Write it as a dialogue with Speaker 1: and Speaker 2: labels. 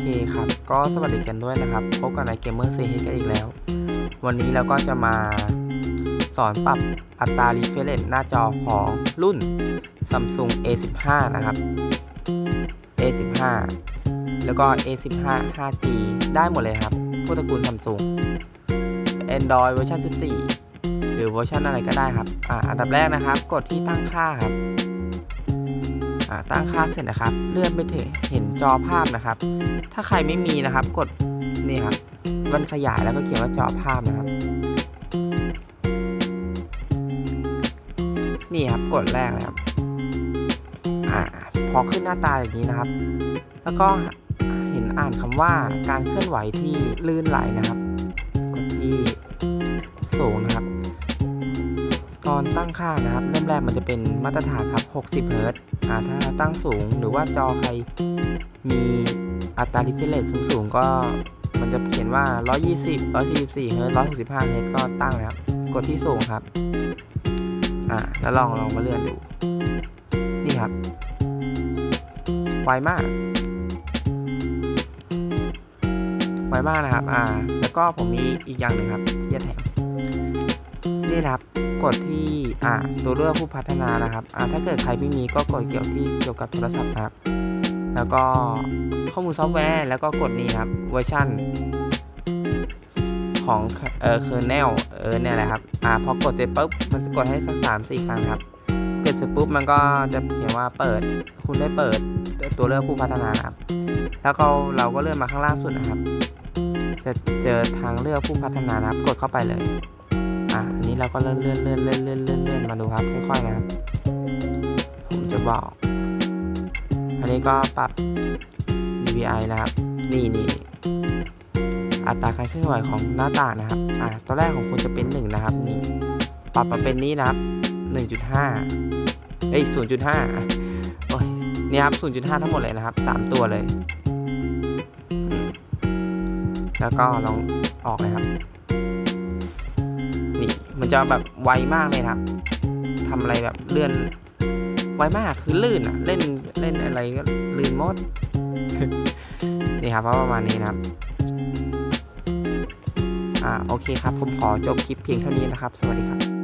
Speaker 1: เคครับ ก็สวัสดีกันด้วยนะครับ พบกันในเกมเมอร์ซีกันอีกแล้ว วันนี้เราก็จะมาสอนปรับอัตรา refresh หน้าจอของรุ่น Samsung A15 นะครับ A15 แล้วก็ A15 5G ได้หมดเลยครับพวกตระกูล Samsung Android เวอร์ชัน14 หรือเวอร์ชันอะไรก็ได้ครับ อ่า อันดับแรกนะครับ กดที่ตั้งค่าครับ ตั้งค่าเสร็จนะครับ เลื่อนไปถึงเห็นจอภาพนะครับ ถ้าใครไม่มีนะครับ กดนี่ครับมันขยายแล้วก็เขียนว่าจอภาพนะครับ นี่ครับกดแรกเลยครับอ่าพอขึ้นหน้าตาอย่างนี้นะครับ แล้วก็เห็นอ่านคำว่าการเคลื่อนไหวที่ลื่นไหลนะครับ กดที่สูงนะครับ ตอนตั้งค่านะครับเริ่มแรกมันจะเป็นมาตรฐานครับ 60เฮิรตซ์อ่าถ้าตั้งสูงหรือว่าจอใครมีอัตรา refresh rate สูงๆก็มันจะเขียนว่า 120 144เฮิรตซ์165เฮิรตซ์ก็ตั้งนะครับ กดที่สูงครับ อ่าแล้วลองลองมาเลื่อนดู นี่ครับ ไวมาก ไวมากนะครับ อ่า แล้วก็ผมมีอีกอย่างหนึ่งครับที่จะแถม นี่นะครับกดที่อ่าตัวเลือกผู้พัฒนานะครับอ่าถ้าเกิดใครไม่มีก็กดเกี่ยวที่เกี่ยวกับโทรศัพท์นะครับ แล้วก็ข้อมูลซอฟต์แวร์ แล้วก็กดนี้ครับเวอร์ชันของเออ kernel เออเนี่ยแหละครับอ่าพอกดเสร็จปุ๊บมันจะกดให้สักสามสี่ครั้งครับกดเสร็จปุ๊บมันก็จะเขียนว่าเปิด คุณได้เปิดตัวเลือกผู้พัฒนานะครับ แล้วก็เราก็เลื่อนมาข้างล่างสุดนะครับ จะเจอทางเลือกผู้พัฒนานะครับ กดเข้าไปเลย เราก็เลื่อนเลื่อนเลื่อนเลื่อนเลื่อนเลื่อนเลื่อนมาดูครับค่อยๆนะครับผมจะบอก อันนี้ก็ปรับ DPI นะครับ นี่นี่อัตราการเคลื่อนไหวของหน้าต่างนะครับ อะตัวแรกของคุณจะเป็นหนึ่งนะครับ นี่ ปรับมาเป็นนี้นะครับหนึ่งจุดห้าเอ้ยศูนย์จุดห้าโอ้ย นี่ครับศูนย์จุดห้าทั้งหมดเลยนะครับสามตัวเลย แล้วก็ลองออกนะครับ มันจะแบบไวมากเลยครับทำอะไรแบบเลื่อนไวมากคือลื่นอะเล่นเล่นอะไรก็ลื่นหมดนี่ครับเพราะประมาณนี้นะครับอ่าโอเคครับ ผมขอจบคลิปเพียงเท่านี้นะครับ สวัสดีครับ